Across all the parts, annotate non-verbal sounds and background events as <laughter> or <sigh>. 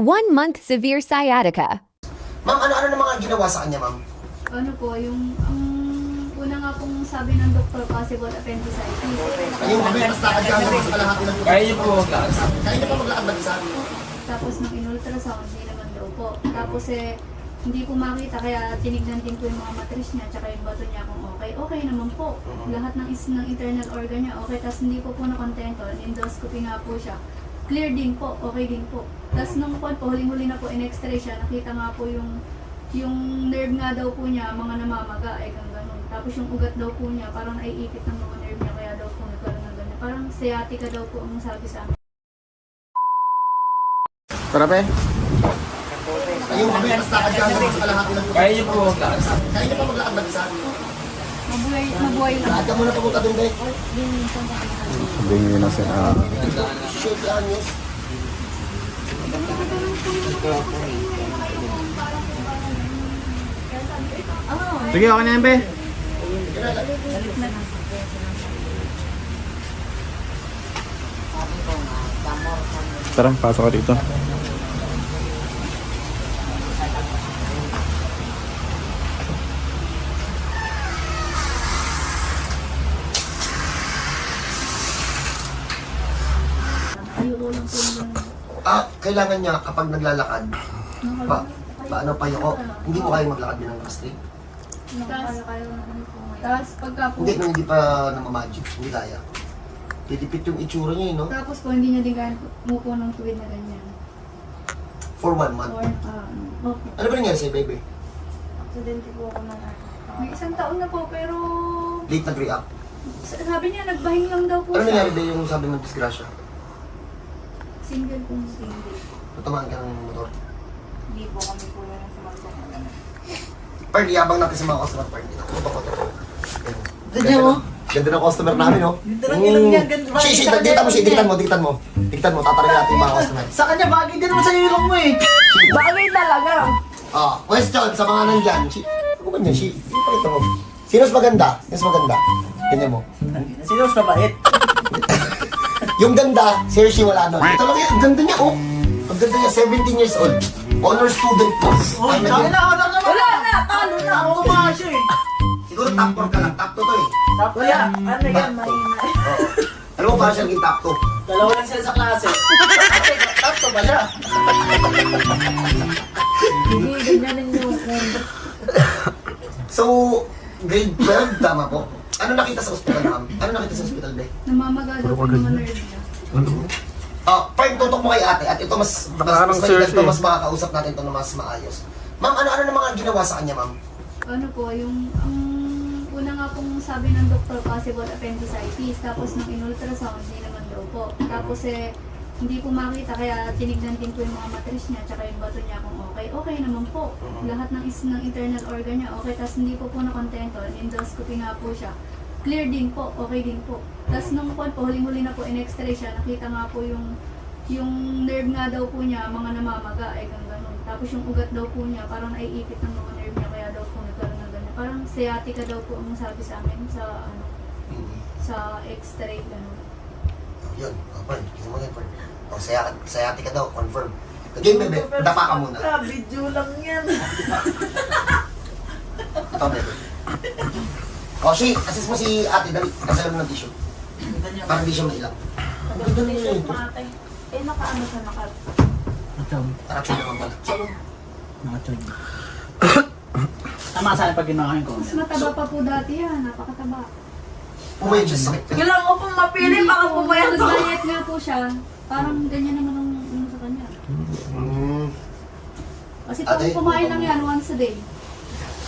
One month severe sciatica. Ma'am, ano-ano na mga ginawa sa kanya, ma'am? Ano po, yung ang una nga pong sabi ng doktor, possible appendicitis. Yung kami, mas lakad ka sa kalahati ng Kaya niyo po mag-lakas. Kaya niyo pa maglakad mag-isa. Tapos nung in-ultrasound, hindi naman daw po. Tapos eh, hindi ko makita, kaya tinignan din ko yung mga matris niya, tsaka yung bato niya kung okay. Okay naman po. Lahat ng, is, ng internal organ niya, okay. Tapos hindi po po nakontento. Endoscopy nga po siya. Clear din po, okay din po. Tapos nung po, po huling-huli na po, in-x-ray siya, nakita nga po yung yung nerve nga daw po niya, mga namamaga, eh, kang ganun. Tapos yung ugat daw po niya, parang naiipit ng mga nerve niya, kaya daw po nagkaroon ng ganyan. Parang sciatica daw po ang sabi sa akin. Tara, pe. Yung kami, mas lakad ka hanggang sa kalahati ng Kaya niyo po. Kaya niyo pa maglakad mag-isa. Mabuhay, mabuhay lang. Lakad ka muna papunta doon, Dek. Sabihin nyo na sa... ah, yes. Sige, okay na yan, be. Tara, pasok ka dito. Kailangan niya kapag naglalakad, pa, paano pa ko, hindi mo kaya maglakad din ng straight. Tapos, tapos pagka po, Hindi, nung hindi pa namamagic, hindi kaya. Titipit yung itsura niya, eh, no? tapos po hindi niya din kaya mupo ng tuwid na ganyan. For one month. Or, ah, okay. Ano ba nangyari sa'yo, baby? Aksidente po ako ng May isang taon na po, pero... Late nag-react. Sabi niya, nagbahing lang daw po Ano siya. nangyari ba yung sabi ng disgrasya? Single po single. Natamaan ka ng motor. Hindi po kami po yan sa mga Pern, yabang natin sa mga customer, Pern. Ito ko to. Ganyan mo? Ganda ng customer namin, no? Ganda ng ilong niya, ganda ba? Shi, shi, Sa kanya diktan mo, shi, ilong diktan mo, diktan mo. Diktan mo, tatarin natin yung mga customer. Sa kanya, bagay din naman sa ilong mo eh. Bagay talaga. Ah, question sa mga nandyan. Shi, ano ba niya, shi? Ipakita mo. Sino maganda? Sino maganda? Ganyan mo. Sino mabait? Yung ganda, seriously wala nun. Talaga, ang ganda niya, oh. Ang ganda niya, 17 years old. Honor student po. Oh, Ay, kaya naging- na, wala na. Wala na, talo na. Ako kumasyo eh. Siguro top 4 ka lang, top 2 to eh. Yan, ano yan, mahina. Alam mo, parang siya naging top 2. Dalawa lang sila sa klase. <laughs> Ate, tapos ba siya? Hindi, ganyan yung So, grade 12, tama po. Ano nakita sa ospital, ma'am? Ano nakita sa ospital, be? Namamaga daw po yung mga nerve niya. Ah, Prime, tutok mo kay ate at ito mas mas, Nakakarang mas, mas, search eh. mas makakausap natin to na mas maayos. Ma'am, ano-ano na mga ginawa sa kanya, ma'am? Ano po, yung ang una nga pong sabi ng doktor, possible appendicitis. Tapos nung in-ultrasound, hindi naman daw po. Tapos eh, hindi ko makita, kaya tinignan din ko yung mga matris niya, tsaka yung bato niya kung okay. Okay naman po. Lahat ng, is, ng internal organ niya, okay. Tapos hindi po po nakontento. Endoscopy nga po siya. Clear din po, okay din po. Tapos nung po, po huling-huli na po in-x-ray siya, nakita nga po yung yung nerve nga daw po niya, mga namamaga, ay kang ganun. Tapos yung ugat daw po niya, parang naiipit ng mga nerve niya, kaya daw po nagkaroon ng ganun. Parang sciatica daw po ang sabi sa amin sa ano, sa x-ray ganun. Yun, oh, Prime, kita mo yan, Prime. Oh, saya, sayati ka daw, confirm. Game, bebe, dapa ka muna. Ah, video lang yan. Ito, bebe. Oh, shi, assist mo si ate, dali. Kasi mo ng tissue. Para hindi siya mailang. Ang ganda na yun ito. Eh, nakaano siya, naka... Tara, tune naman pala. Nakachod. Tama saan pag ginakain ko. Mas mataba pa po dati yan, napakataba. Pumayag siya sa sakit. Kailangan ko pong mapili para po, pumayat ako. nag-diet nga po siya, parang ganyan naman ang ano sa kanya. Hmm. Kasi Ate, kumain lang yan once a day.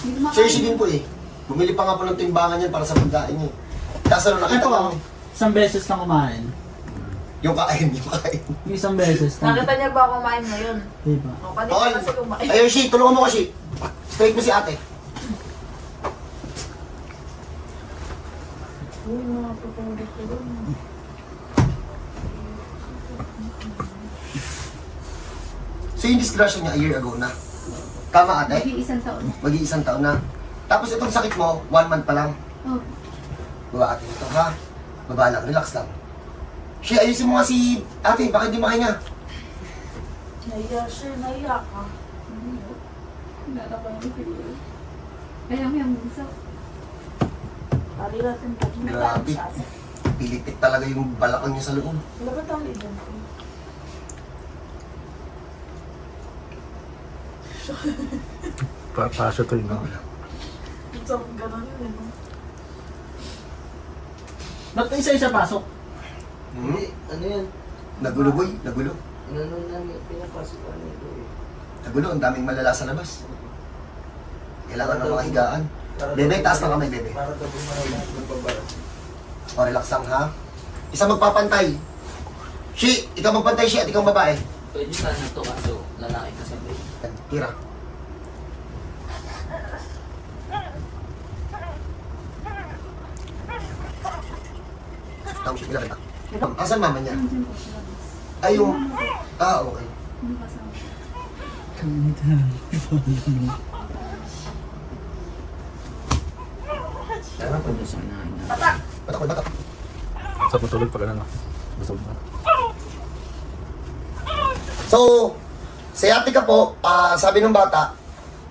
Hindi kumakain. Seriously din po eh. Bumili pa nga po ng timbangan yan para sa pagkain niya. Tapos ano, nakita ko, isang beses na kumain. yung kain, yung kain. Yung isang beses na. Nakita niya ba kumain ngayon? Diba? O, kanina Okay. kasi kumain. Ayun, Shi, tulungan mo ko, Shi. Straight mo si ate. Uy, mga pupungit ko doon. So yung disgrasya niya a year ago na. Tama ate? Mag-iisang taon. Mag-iisang taon na. Tapos itong sakit mo, one month pa lang. Oh, Baba ate ito, ha? Baba lang, relax lang. Shi, ayusin mo nga si ate, baka hindi makahinga. Naiya siya, naiya ka. Natapanan siguro. Kaya may ang bunso. Tali natin po. Grabe. Pilipit talaga yung balakang niya sa loob. Wala ba tali dyan? Pa pasok to yun. Ito, ganun yun. eh? Ba't isa-isa pasok? Hmm? Ano yan? Nagulo boy, nagulo. Ano namin, pinapasok ka nito eh. Nagulo, ang daming malala sa labas. Kailangan ng mga higaan. Bebe, taas na kamay, bebe. O, relax lang ha. Isa magpapantay. Shi, ikaw magpantay, Shi, at ikaw babae. Pwede sana to kaso lalaki kasabay. Yan, Tira. Tawag siya, ilan kita? Asan mama niya? Sa. Ay, yung... Ah, okay. Hindi kasama. Tara sa na. Batak ko, batak. Sa matulog pag ano. Busog na. So, si ate ka po, ah, sabi ng bata,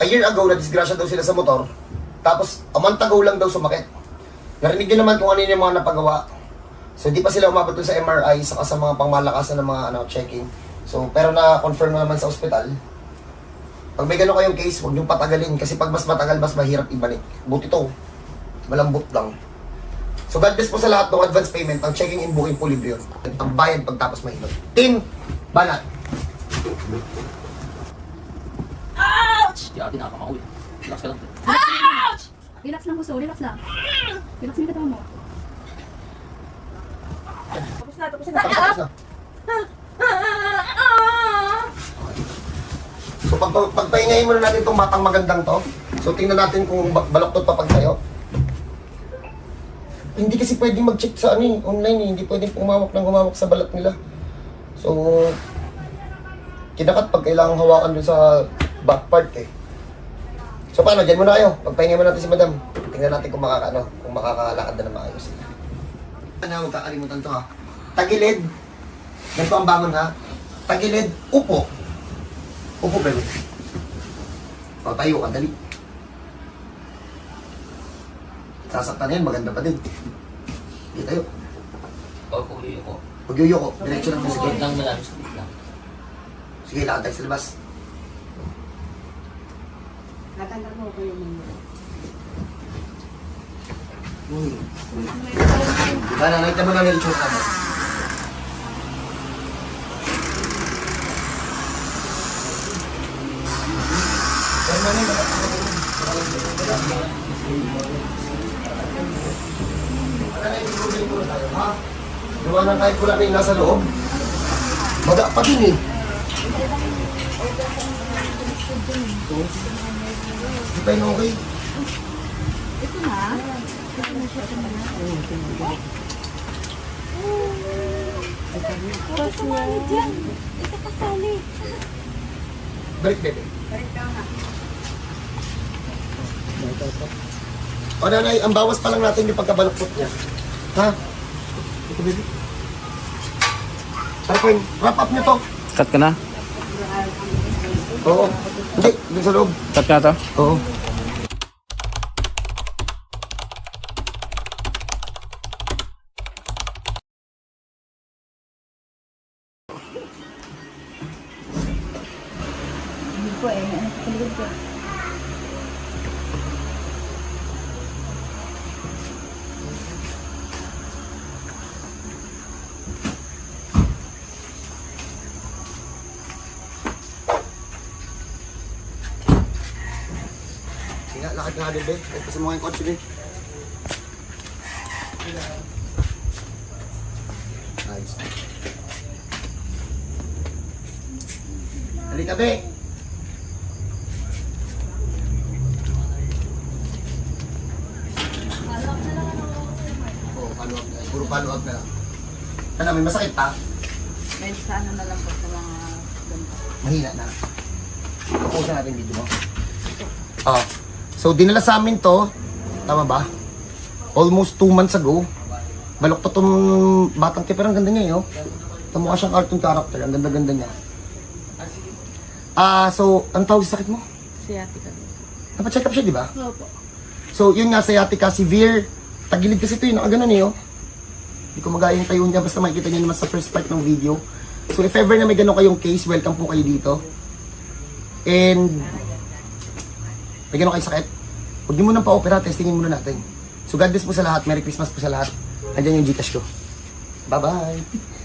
a year ago, na-disgrasya daw sila sa motor. Tapos, a month ago lang daw sumakit. Narinig din naman kung ano yung mga napagawa. So, hindi pa sila umabot dun sa MRI, saka sa mga pangmalakasan ng mga ano, checking. So, pero na-confirm na naman sa ospital. Pag may gano'n kayong case, huwag niyong patagalin. Kasi pag mas matagal, mas mahirap ibalik. Buti to. Malambot lang. So, God bless po sa lahat ng advance payment. Ang checking in booking po libre yun. Ang bayad pagtapos mahilot. Team, banat. Di ate nakakauwi. Relax ka lang. Relax lang gusto, relax lang. Relax mo yung katawan mo. Tapos na, tapos na. Tapos na. So pag, pag pagpahingayin muna natin itong batang magandang to. So tingnan natin kung ba- baloktot pa pag tayo. Hindi kasi pwedeng mag-check sa ano eh, online eh. Hindi pwedeng umawak ng umawak sa balat nila. So, kinakat pag kailangang hawakan dun sa back part eh. So paano, dyan muna kayo. Pagpahinga mo natin si madam. Tingnan natin kung makakaano, kung makakalakad na na maayos. Ano, huwag kakalimutan to ha. Tagilid. Ganito ang bangon ha. Tagilid, upo. Upo, bebe. O, tayo ka, dali. Sasaktan yan, maganda pa din. Hindi tayo. O, kuya ko. Huwag yuyoko, diretso lang mo sige. Huwag lang malalim sa bigla. Sige, lakad tayo sa labas. Hmm. Diba, nakita mo na yung itsura mo. Gawa na kahit wala na yung nasa loob. Maga pa din eh. Di ba yun okay? Balik, bebe. O nanay, ang bawas pa lang natin yung pagkabaluktot niya. Ha? Ito, baby. Queen. Wrap up niyo to. Cut ka na? Oo. Hindi, dun sa loob. Cut ka na to? Oo. Din, be. Mo nga yung kotse, be. Ayos. Halika, be. Oo, follow up na. Puro follow up na lang. Ano, may masakit pa? May sana na lang po sa mga Mahina na. Pupusan natin video mo. Ah. So, dinala sa amin to. Tama ba? Almost 2 months ago. Balok to tong batang kaya, pero ang ganda niya, yo. Tumukha siyang cartoon character. Ang ganda-ganda niya. Ah, so, ang tawag sa sakit mo? Sciatica. Napacheck up siya, di ba? Opo. So, yun nga, sciatica severe. Tagilid kasi ito yun, nakaganon eh, oh. Hindi ko magaya yung tayo niya, basta makikita niyo naman sa first part ng video. So, if ever na may ganun kayong case, welcome po kayo dito. And, may ganun kayong sakit, huwag niyo munang pa-opera, testingin muna natin. So, God bless po sa lahat. Merry Christmas po sa lahat. Andiyan yung Gcash ko. Bye-bye!